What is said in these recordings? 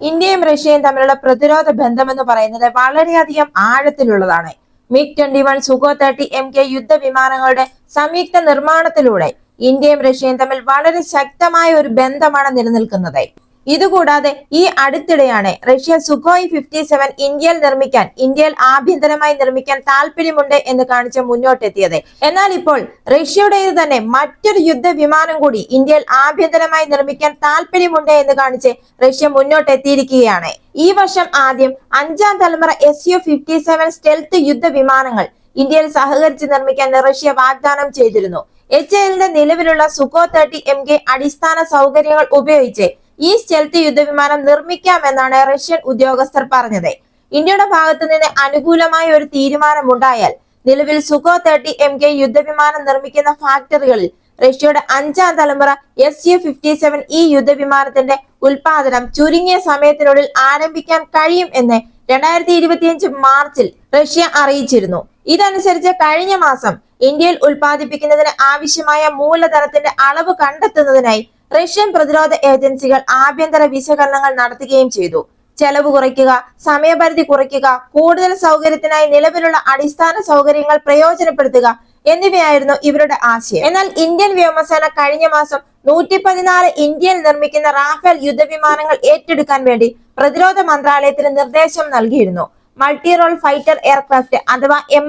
ഇന്ത്യയും റഷ്യയും തമ്മിലുള്ള പ്രതിരോധ ബന്ധം എന്ന് പറയുന്നത് വളരെയധികം ആഴത്തിലുള്ളതാണ്. MiG twenty one Sukhoi thirty M K യുദ്ധ വിമാനങ്ങളുടെ സംയുക്ത നിർമ്മാണത്തിലൂടെ ഇന്ത്യയും റഷ്യയും തമ്മിൽ വളരെ ശക്തമായ ഒരു ബന്ധമാണ് നിലനിൽക്കുന്നത്. ഇതുകൂടാതെ ഈ അടുത്തിടെയാണ് റഷ്യ സുഖോയ് ഫിഫ്റ്റി സെവൻ ഇന്ത്യയിൽ നിർമ്മിക്കാൻ ഇന്ത്യയിൽ ആഭ്യന്തരമായി നിർമ്മിക്കാൻ താല്പര്യമുണ്ട് എന്ന് കാണിച്ച് മുന്നോട്ടെത്തിയത്. എന്നാൽ ഇപ്പോൾ റഷ്യയുടേത് തന്നെ മറ്റൊരു യുദ്ധ വിമാനം കൂടി ഇന്ത്യയിൽ ആഭ്യന്തരമായി നിർമ്മിക്കാൻ താല്പര്യമുണ്ട് എന്ന് കാണിച്ച് റഷ്യ മുന്നോട്ടെത്തിയിരിക്കുകയാണ്. ഈ വർഷം ആദ്യം അഞ്ചാം തലമുറ S U fifty seven stealth യുദ്ധവിമാനങ്ങൾ ഇന്ത്യയിൽ സഹകരിച്ച് നിർമ്മിക്കാൻ റഷ്യ വാഗ്ദാനം ചെയ്തിരുന്നു. എച്ച് എല്ലിന്റെ നിലവിലുള്ള സുഖോ തേർട്ടി എം കെ അടിസ്ഥാന സൗകര്യങ്ങൾ ഉപയോഗിച്ച് ഈ സ്റ്റെൽത്ത് യുദ്ധവിമാനം നിർമ്മിക്കാമെന്നാണ് റഷ്യൻ ഉദ്യോഗസ്ഥർ പറഞ്ഞത്. ഇന്ത്യയുടെ ഭാഗത്തു നിന്ന് അനുകൂലമായ ഒരു തീരുമാനമുണ്ടായാൽ നിലവിൽ സുഖോ തേർട്ടി എം കെ യുദ്ധവിമാനം നിർമ്മിക്കുന്ന ഫാക്ടറികളിൽ റഷ്യയുടെ അഞ്ചാം തലമുറ എസ് യു ഫിഫ്റ്റി സെവൻ ഈ യുദ്ധവിമാനത്തിന്റെ ഉൽപാദനം ചുരുങ്ങിയ സമയത്തിനുള്ളിൽ ആരംഭിക്കാൻ കഴിയും എന്ന് രണ്ടായിരത്തി ഇരുപത്തിയഞ്ച് മാർച്ചിൽ റഷ്യ അറിയിച്ചിരുന്നു. ഇതനുസരിച്ച് കഴിഞ്ഞ മാസം ഇന്ത്യയിൽ ഉൽപ്പാദിപ്പിക്കുന്നതിന് ആവശ്യമായ മൂലധനത്തിന്റെ അളവ് കണ്ടെത്തുന്നതിനായി റഷ്യൻ പ്രതിരോധ ഏജൻസികൾ ആഭ്യന്തര വിശകലനങ്ങൾ നടത്തുകയും ചെയ്തു. ചെലവ് കുറയ്ക്കുക സമയപരിധി കുറയ്ക്കുക കൂടുതൽ സൗകര്യത്തിനായി നിലവിലുള്ള അടിസ്ഥാന സൗകര്യങ്ങൾ പ്രയോജനപ്പെടുത്തുക എന്നിവയായിരുന്നു ഇവരുടെ ആശയം. എന്നാൽ ഇന്ത്യൻ വ്യോമസേന കഴിഞ്ഞ മാസം നൂറ്റി പതിനാല് ഇന്ത്യയിൽ നിർമ്മിക്കുന്ന റാഫേൽ യുദ്ധവിമാനങ്ങൾ ഏറ്റെടുക്കാൻ വേണ്ടി പ്രതിരോധ മന്ത്രാലയത്തിന് നിർദ്ദേശം നൽകിയിരുന്നു. മൾട്ടി റോൾ ഫൈറ്റർ എയർക്രാഫ്റ്റ് അഥവാ എം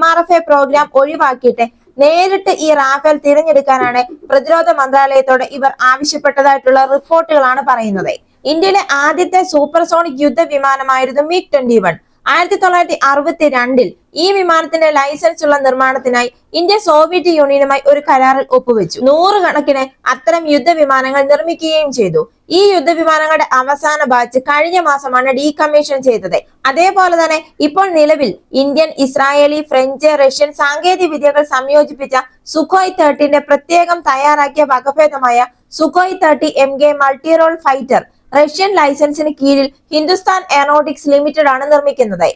പ്രോഗ്രാം ഒഴിവാക്കിയിട്ട് നേരിട്ട് ഈ റാഫേൽ തിരഞ്ഞെടുക്കാനാണ് പ്രതിരോധ മന്ത്രാലയത്തോട് ഇവർ ആവശ്യപ്പെട്ടതായിട്ടുള്ള റിപ്പോർട്ടുകളാണ് പറയുന്നത്. ഇന്ത്യയിലെ ആദ്യത്തെ സൂപ്പർസോണിക് യുദ്ധ വിമാനമായിരുന്നു മിഗ് ട്വന്റി വൺ ആയിരത്തി തൊള്ളായിരത്തി അറുപത്തി രണ്ടിൽ ഈ വിമാനത്തിന്റെ ലൈസൻസ് ഉള്ള നിർമ്മാണത്തിനായി ഇന്ത്യ സോവിയറ്റ് യൂണിയനുമായി ഒരു കരാറിൽ ഒപ്പുവെച്ചു. നൂറുകണക്കിന് അത്തരം യുദ്ധവിമാനങ്ങൾ നിർമ്മിക്കുകയും ചെയ്തു. ഈ യുദ്ധവിമാനങ്ങളുടെ അവസാന ബാച്ച് കഴിഞ്ഞ മാസമാണ് ഡീകമ്മീഷൻ ചെയ്തത്. അതേപോലെ തന്നെ ഇപ്പോൾ നിലവിൽ ഇന്ത്യൻ ഇസ്രായേലി ഫ്രഞ്ച് റഷ്യൻ സാങ്കേതിക വിദ്യകൾ സംയോജിപ്പിച്ച സുഖോയ് തേർട്ടിന്റെ പ്രത്യേകം തയ്യാറാക്കിയ വകഭേദമായ Sukhoi thirty M K multi role fighter Russian ലൈസൻസിന് കീഴിൽ ഹിന്ദുസ്ഥാൻ എയറോട്ടിക്സ് ലിമിറ്റഡ് ആണ് നിർമ്മിക്കുന്നത്.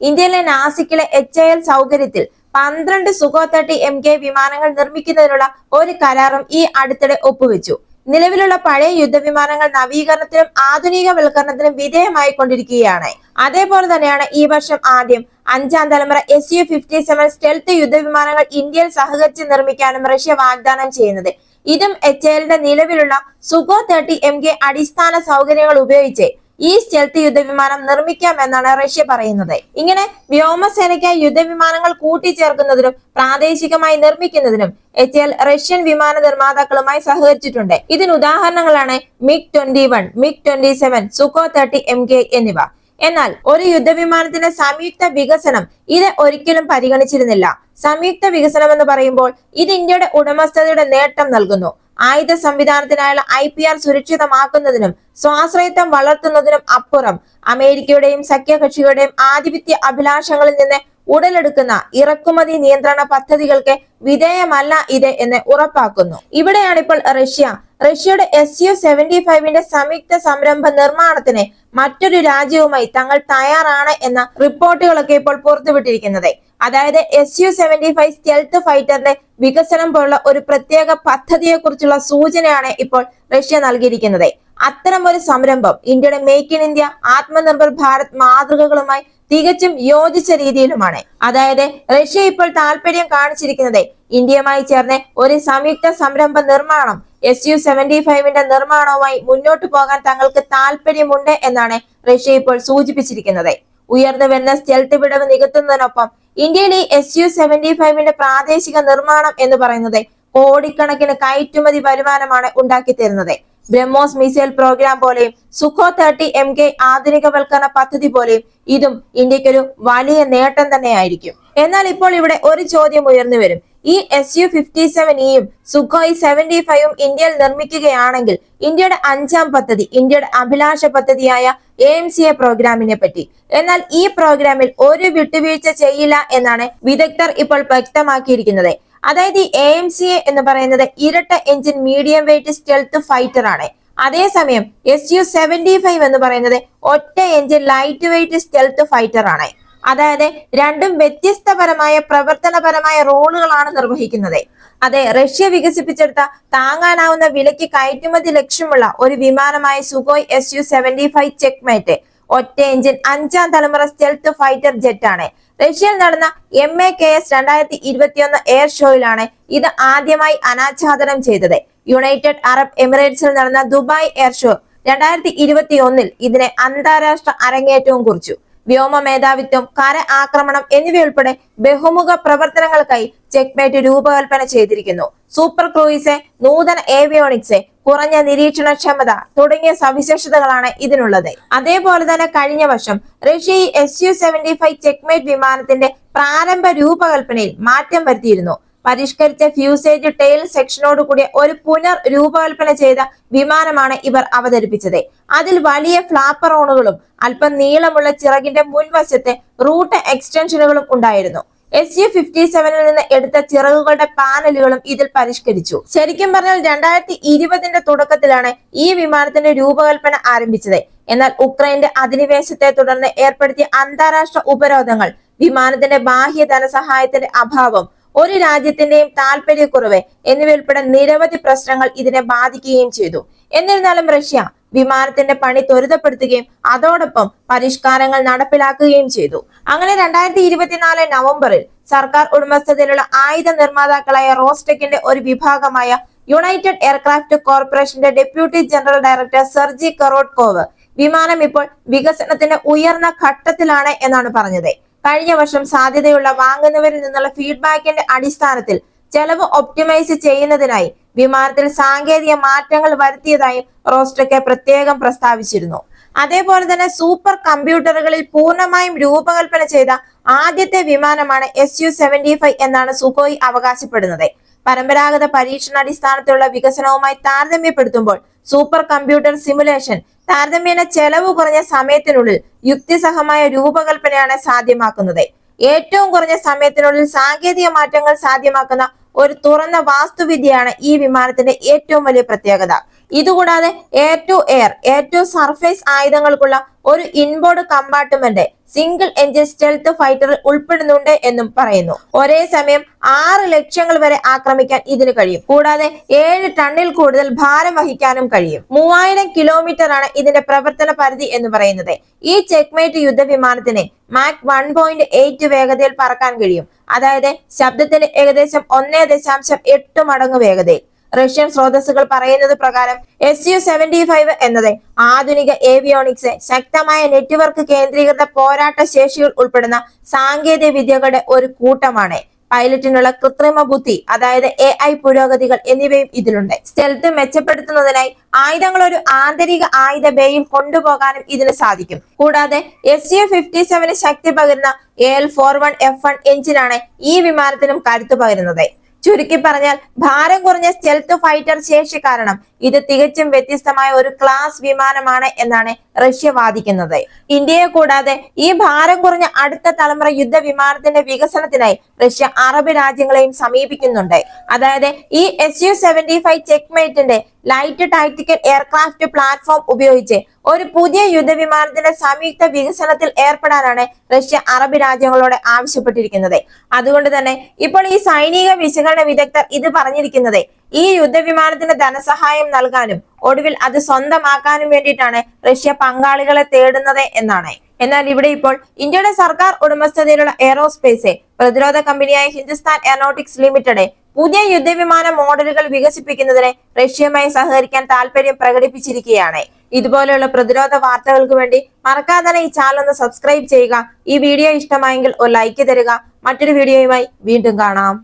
ഇന്ത്യയിലെ നാസിക്കിലെ എച്ച് എൽ സൗകര്യത്തിൽ പന്ത്രണ്ട് സുഖോ തേർട്ടി എം കെ വിമാനങ്ങൾ നിർമ്മിക്കുന്നതിനുള്ള ഒരു കരാറും ഈ അടുത്തിടെ ഒപ്പുവെച്ചു. നിലവിലുള്ള പഴയ യുദ്ധവിമാനങ്ങൾ നവീകരണത്തിനും ആധുനികവൽക്കരണത്തിനും വിധേയമായി കൊണ്ടിരിക്കുകയാണ്. അതേപോലെ തന്നെയാണ് ഈ വർഷം ആദ്യം അഞ്ചാം തലമുറ S U fifty seven stealth യുദ്ധവിമാനങ്ങൾ ഇന്ത്യയിൽ സഹകരിച്ച് നിർമ്മിക്കാനും റഷ്യ വാഗ്ദാനം ചെയ്യുന്നത്. ഇതും എച്ച് എല്ലിന്റെ നിലവിലുള്ള സുഗോ തേർട്ടി എം കെ അടിസ്ഥാന സൗകര്യങ്ങൾ ഉപയോഗിച്ച് ഈ സ്റ്റെൽത്ത് യുദ്ധവിമാനം നിർമ്മിക്കാമെന്നാണ് റഷ്യ പറയുന്നത്. ഇങ്ങനെ വ്യോമസേനയ്ക്കായി യുദ്ധവിമാനങ്ങൾ കൂട്ടിച്ചേർക്കുന്നതിനും പ്രാദേശികമായി നിർമ്മിക്കുന്നതിനും എച്ച് എൽ റഷ്യൻ വിമാന നിർമ്മാതാക്കളുമായി സഹകരിച്ചിട്ടുണ്ട്. ഇതിന് ഉദാഹരണങ്ങളാണ് MiG twenty one MiG twenty seven Sukhoi thirty M K എന്നിവ. എന്നാൽ ഒരു യുദ്ധവിമാനത്തിന്റെ സംയുക്ത വികസനം ഇത് ഒരിക്കലും പരിഗണിച്ചിരുന്നില്ല. സംയുക്ത വികസനം എന്ന് പറയുമ്പോൾ ഇത് ഇന്ത്യയുടെ ഉടമസ്ഥതയുടെ നേട്ടം നൽകുന്നു. ആയുധ സംവിധാനത്തിനായുള്ള ഐ പി ആർ സുരക്ഷിതമാക്കുന്നതിനും സ്വാശ്രയത്വം വളർത്തുന്നതിനും അപ്പുറം അമേരിക്കയുടെയും സഖ്യകക്ഷികളുടെയും ആധിപത്യ അഭിലാഷങ്ങളിൽ നിന്ന് ഉടലെടുക്കുന്ന ഇറക്കുമതി നിയന്ത്രണ പദ്ധതികൾക്ക് വിധേയമല്ല ഇത് എന്ന് ഉറപ്പാക്കുന്നു. ഇവിടെയാണ് ഇപ്പോൾ റഷ്യ. റഷ്യയുടെ എസ് യു സെവന്റി ഫൈവിന്റെ സംയുക്ത സംരംഭ നിർമ്മാണത്തിന് മറ്റൊരു രാജ്യവുമായി തങ്ങൾ തയ്യാറാണ് എന്ന റിപ്പോർട്ടുകളൊക്കെ ഇപ്പോൾ പുറത്തുവിട്ടിരിക്കുന്നത്. അതായത് S U seventy five stealth ഫൈറ്ററിന്റെ വികസനം പോലുള്ള ഒരു പ്രത്യേക പദ്ധതിയെ കുറിച്ചുള്ള സൂചനയാണ് ഇപ്പോൾ റഷ്യ നൽകിയിരിക്കുന്നത്. അത്തരം ഒരു സംരംഭം ഇന്ത്യയുടെ make in India Atmanirbhar Bharat മാതൃകകളുമായി തികച്ചും യോജിച്ച രീതിയിലുമാണ്. അതായത് റഷ്യ ഇപ്പോൾ താല്പര്യം കാണിച്ചിരിക്കുന്നത് ഇന്ത്യയുമായി ചേർന്ന് ഒരു സംയുക്ത സംരംഭ നിർമ്മാണം എസ് യു സെവന്റി ഫൈവിന്റെ നിർമ്മാണവുമായി മുന്നോട്ട് പോകാൻ തങ്ങൾക്ക് താല്പര്യമുണ്ട് എന്നാണ് റഷ്യ ഇപ്പോൾ സൂചിപ്പിച്ചിരിക്കുന്നത്. ഉയർന്നു വരുന്ന സ്റ്റെൽത്ത് വിടവ് നികത്തുന്നതിനൊപ്പം ഇന്ത്യയിൽ ഈ എസ് യു സെവന്റി ഫൈവിന്റെ പ്രാദേശിക നിർമ്മാണം എന്ന് പറയുന്നത് കോടിക്കണക്കിന് കയറ്റുമതി വരുമാനമാണ് ഉണ്ടാക്കി തരുന്നത്. ബ്രഹ്മോസ് മിസൈൽ പ്രോഗ്രാം പോലെയും സുഖോ തേർട്ടി എം കെ ആധുനികവൽക്കരണ പദ്ധതി പോലെയും ഇതും ഇന്ത്യക്കൊരു വലിയ നേട്ടം തന്നെയായിരിക്കും. എന്നാൽ ഇപ്പോൾ ഇവിടെ ഒരു ചോദ്യം ഉയർന്നു വരും. ഈ എസ് യു ഫിഫ്റ്റി സെവൻ ഇയും സുഖോയ് സെവന്റി ഫൈവും ഇന്ത്യയിൽ നിർമ്മിക്കുകയാണെങ്കിൽ ഇന്ത്യയുടെ അഞ്ചാം പദ്ധതി ഇന്ത്യയുടെ അഭിലാഷ പദ്ധതിയായ എ സി എ പ്രോഗ്രാമിനെ പറ്റി. എന്നാൽ ഈ പ്രോഗ്രാമിൽ ഒരു വിട്ടുവീഴ്ച ചെയ്യില്ല എന്നാണ് വിദഗ്ധർ ഇപ്പോൾ വ്യക്തമാക്കിയിരിക്കുന്നത്. അതായത് എ എം സി എ എന്ന് പറയുന്നത് ഇരട്ട engine medium weight stealth fighter ആണ്. അതേസമയം എസ് യു സെവന്റി ഫൈവ് എന്ന് പറയുന്നത് ഒറ്റ engine light weight stealth fighter ആണ്. അതായത് രണ്ടും വ്യത്യസ്തപരമായ പ്രവർത്തനപരമായ റോളുകളാണ് നിർവഹിക്കുന്നത്. അതെ റഷ്യ വികസിപ്പിച്ചെടുത്ത താങ്ങാനാവുന്ന വിലയ്ക്ക് കയറ്റുമതി ലക്ഷ്യമുള്ള ഒരു വിമാനമായ Sukhoi S U seventy five checkmate. ഒറ്റ എഞ്ചിൻ അഞ്ചാം തലമുറ സ്റ്റെൽത്ത് ഫൈറ്റർ ജെറ്റ് ആണ്. റഷ്യയിൽ നടന്ന എം എ കെ എസ് രണ്ടായിരത്തി ഇരുപത്തിയൊന്ന് എയർ ഷോയിലാണ് ഇത് ആദ്യമായി അനാച്ഛാദനം ചെയ്തത്. യുണൈറ്റഡ് അറബ് എമിറേറ്റ്സിൽ നടന്ന ദുബായ് എയർ ഷോ രണ്ടായിരത്തി ഇരുപത്തി ഒന്നിൽ ഇതിനെ അന്താരാഷ്ട്ര അരങ്ങേറ്റവും കുറിച്ചു. വ്യോമ മേധാവിത്വം കര ആക്രമണം എന്നിവയുൾപ്പെടെ ബഹുമുഖ പ്രവർത്തനങ്ങൾക്കായി ചെക്ക്മേറ്റ് രൂപകൽപ്പന ചെയ്തിരിക്കുന്നു. സൂപ്പർ ക്രൂയിസ് നൂതന ഏവിയോണിക്സ് കുറഞ്ഞ നിരീക്ഷണക്ഷമത തുടങ്ങിയ സവിശേഷതകളാണ് ഇതിനുള്ളത്. അതേപോലെ തന്നെ കഴിഞ്ഞ വർഷം Russia S U seventy five checkmate വിമാനത്തിന്റെ പ്രാരംഭ രൂപകൽപ്പനയിൽ മാറ്റം വരുത്തിയിരുന്നു. പരിഷ്കരിച്ച ഫ്യൂസേജ് ടെയിൽ സെക്ഷനോട് കൂടിയ ഒരു പുനർ രൂപകൽപ്പന ചെയ്ത വിമാനമാണ് ഇവർ അവതരിപ്പിച്ചത്. അതിൽ വലിയ ഫ്ലാപ്പറോണുകളും അല്പം നീളമുള്ള ചിറകിന്റെ മുൻവശത്തെ റൂട്ട് എക്സ്റ്റൻഷനുകളും ഉണ്ടായിരുന്നു. എസ് യു ഫിഫ്റ്റി സെവനിൽ നിന്ന് എടുത്ത ചിറകുകളുടെ പാനലുകളും ഇതിൽ പരിഷ്കരിച്ചു. ശരിക്കും പറഞ്ഞാൽ രണ്ടായിരത്തി ഇരുപതിന്റെ തുടക്കത്തിലാണ് ഈ വിമാനത്തിന്റെ രൂപകൽപ്പന ആരംഭിച്ചത്. എന്നാൽ ഉക്രൈന്റെ അധിനിവേശത്തെ തുടർന്ന് ഏർപ്പെടുത്തിയ അന്താരാഷ്ട്ര ഉപരോധങ്ങൾ വിമാനത്തിന്റെ ബാഹ്യ ധനസഹായത്തിന്റെ അഭാവം ഒരു രാജ്യത്തിന്റെയും താല്പര്യക്കുറവ് എന്നിവയുൾപ്പെടെ നിരവധി പ്രശ്നങ്ങൾ ഇതിനെ ബാധിക്കുകയും ചെയ്തു. എന്നിരുന്നാലും റഷ്യ വിമാനത്തിന്റെ പണി ത്വരിതപ്പെടുത്തുകയും അതോടൊപ്പം പരിഷ്കാരങ്ങൾ നടപ്പിലാക്കുകയും ചെയ്തു. അങ്ങനെ രണ്ടായിരത്തി ഇരുപത്തിനാല് നവംബറിൽ സർക്കാർ ഉടമസ്ഥതയിലുള്ള ആയുധ നിർമ്മാതാക്കളായ റോസ്റ്റെക്കിന്റെ ഒരു വിഭാഗമായ യുണൈറ്റഡ് എയർക്രാഫ്റ്റ് കോർപ്പറേഷന്റെ deputy general director Sergei Korotkov വിമാനം ഇപ്പോൾ വികസനത്തിന്റെ ഉയർന്ന ഘട്ടത്തിലാണ് എന്നാണ് പറഞ്ഞത്. കഴിഞ്ഞ വർഷം സാധ്യതയുള്ള വാങ്ങുന്നവരിൽ നിന്നുള്ള ഫീഡ്ബാക്കിന്റെ അടിസ്ഥാനത്തിൽ ചെലവ് ഒപ്റ്റിമൈസ് ചെയ്യുന്നതിനായി വിമാനത്തിൽ സാങ്കേതിക മാറ്റങ്ങൾ വരുത്തിയതായും റോസ്റ്റക്കെ പ്രത്യേകം പ്രസ്താവിച്ചിരുന്നു. അതേപോലെ തന്നെ സൂപ്പർ കമ്പ്യൂട്ടറുകളിൽ പൂർണമായും രൂപകൽപ്പന ചെയ്ത ആദ്യത്തെ വിമാനമാണ് എസ് യു സെവന്റി ഫൈവ് എന്നാണ് സുഖോയ് അവകാശപ്പെടുന്നത്. പരമ്പരാഗത പരീക്ഷണാടിസ്ഥാനത്തിലുള്ള വികസനവുമായി താരതമ്യപ്പെടുത്തുമ്പോൾ സൂപ്പർ കമ്പ്യൂട്ടർ സിമുലേഷൻ താരതമ്യേന ചെലവ് കുറഞ്ഞ സമയത്തിനുള്ളിൽ യുക്തിസഹമായ രൂപകൽപ്പനയാണ് സാധ്യമാക്കുന്നത്. ഏറ്റവും കുറഞ്ഞ സമയത്തിനുള്ളിൽ സാങ്കേതിക മാറ്റങ്ങൾ സാധ്യമാക്കുന്ന ഒരു തുറന്ന വാസ്തുവിദ്യയാണ് ഈ വിമാനത്തിന്റെ ഏറ്റവും വലിയ പ്രത്യേകത. ഇതുകൂടാതെ air to air air to surface ആയുധങ്ങൾക്കുള്ള ഒരു inboard compartment single engine stealth ഫൈറ്ററിൽ ഉൾപ്പെടുന്നുണ്ട് എന്നും പറയുന്നു. ഒരേ സമയം ആറ് ലക്ഷങ്ങൾ വരെ ആക്രമിക്കാൻ ഇതിന് കഴിയും. കൂടാതെ ഏഴ് ടണ്ണിൽ കൂടുതൽ ഭാരം വഹിക്കാനും കഴിയും. മൂവായിരം കിലോമീറ്റർ ആണ് ഇതിന്റെ പ്രവർത്തന പരിധി എന്ന് പറയുന്നത്. ഈ ചെക്മേറ്റ് യുദ്ധവിമാനത്തിന് മാക് വൺ പോയിന്റ് എയ്റ്റ് വേഗതയിൽ പറക്കാൻ കഴിയും. അതായത് ശബ്ദത്തിന് ഏകദേശം ഒന്നേ ദശാംശം എട്ട് മടങ്ങ് വേഗതയിൽ. റഷ്യൻ സ്രോതസ്സുകൾ പറയുന്നത് പ്രകാരം എസ് യു സെവന്റി ഫൈവ് എന്നത് ആധുനിക ഏവിയോണിക്സ് ശക്തമായ നെറ്റ്വർക്ക് കേന്ദ്രീകൃത പോരാട്ട ശേഷികൾ ഉൾപ്പെടുന്ന സാങ്കേതിക വിദ്യകളുടെ ഒരു കൂട്ടമാണ്. പൈലറ്റിനുള്ള കൃത്രിമ ബുദ്ധി അതായത് എ ഐ പുരോഗതികൾ എന്നിവയും ഇതിലുണ്ട്. സ്റ്റെൽത്ത് മെച്ചപ്പെടുത്തുന്നതിനായി ആയുധങ്ങൾ ഒരു ആന്തരിക ആയുധ ബേയിൽ കൊണ്ടുപോകാനും ഇതിന് സാധിക്കും. കൂടാതെ എസ് യു ഫിഫ്റ്റി സെവന് ശക്തി പകരുന്ന L four one F one എഞ്ചിനാണ് ഈ വിമാനത്തിനും കരുത്തു പകരുന്നത്. ചുരുക്കി പറഞ്ഞാൽ ഭാരം കുറഞ്ഞ സ്റ്റെൽത്ത് ഫൈറ്റർ ശേഷി കാരണം ഇത് തികച്ചും വ്യത്യസ്തമായ ഒരു ക്ലാസ് വിമാനമാണ് എന്നാണ് റഷ്യ വാദിക്കുന്നത്. ഇന്ത്യയെ കൂടാതെ ഈ ഭാരം കുറഞ്ഞ അടുത്ത തലമുറ യുദ്ധ വിമാനത്തിന്റെ വികസനത്തിനായി റഷ്യ അറബ് രാജ്യങ്ങളെയും സമീപിക്കുന്നുണ്ട്. അതായത് ഈ എസ് യു സെവന്റി ഫൈവ് ചെക്ക്മേറ്റിന്റെ ലൈറ്റ് ടാക്ടിക്കൽ എയർക്രാഫ്റ്റ് പ്ലാറ്റ്ഫോം ഉപയോഗിച്ച് ഒരു പുതിയ യുദ്ധവിമാനത്തിന്റെ സംയുക്ത വികസനത്തിൽ ഏർപ്പെടാനാണ് റഷ്യ അറബ് രാജ്യങ്ങളോട് ആവശ്യപ്പെട്ടിരിക്കുന്നത്. അതുകൊണ്ട് തന്നെ ഇപ്പോൾ ഈ സൈനിക വിശകലന വിദഗ്ധർ ഇത് പറഞ്ഞിരിക്കുന്നത് ഈ യുദ്ധവിമാനത്തിന് ധനസഹായം നൽകാനും ഒടുവിൽ അത് സ്വന്തമാക്കാനും വേണ്ടിയിട്ടാണ് റഷ്യ പങ്കാളികളെ തേടുന്നത് എന്നാണ്. എന്നാൽ ഇവിടെ ഇപ്പോൾ ഇന്ത്യയുടെ സർക്കാർ ഉടമസ്ഥതയിലുള്ള എയറോസ്പേസ് പ്രതിരോധ കമ്പനിയായ ഹിന്ദുസ്ഥാൻ എയറോട്ടിക്സ് ലിമിറ്റഡ് പുതിയ യുദ്ധവിമാന മോഡലുകൾ വികസിപ്പിക്കുന്നതിന് റഷ്യയുമായി സഹകരിക്കാൻ താല്പര്യം പ്രകടിപ്പിച്ചിരിക്കുകയാണ്. ഇതുപോലെയുള്ള പ്രതിരോധ വാർത്തകൾക്ക് വേണ്ടി മറക്കാതെ ഈ ചാനൽ ഒന്ന് സബ്സ്ക്രൈബ് ചെയ്യുക. ഈ വീഡിയോ ഇഷ്ടമായെങ്കിൽ ഒരു ലൈക്ക് തരിക. മറ്റൊരു വീഡിയോയുമായി വീണ്ടും കാണാം.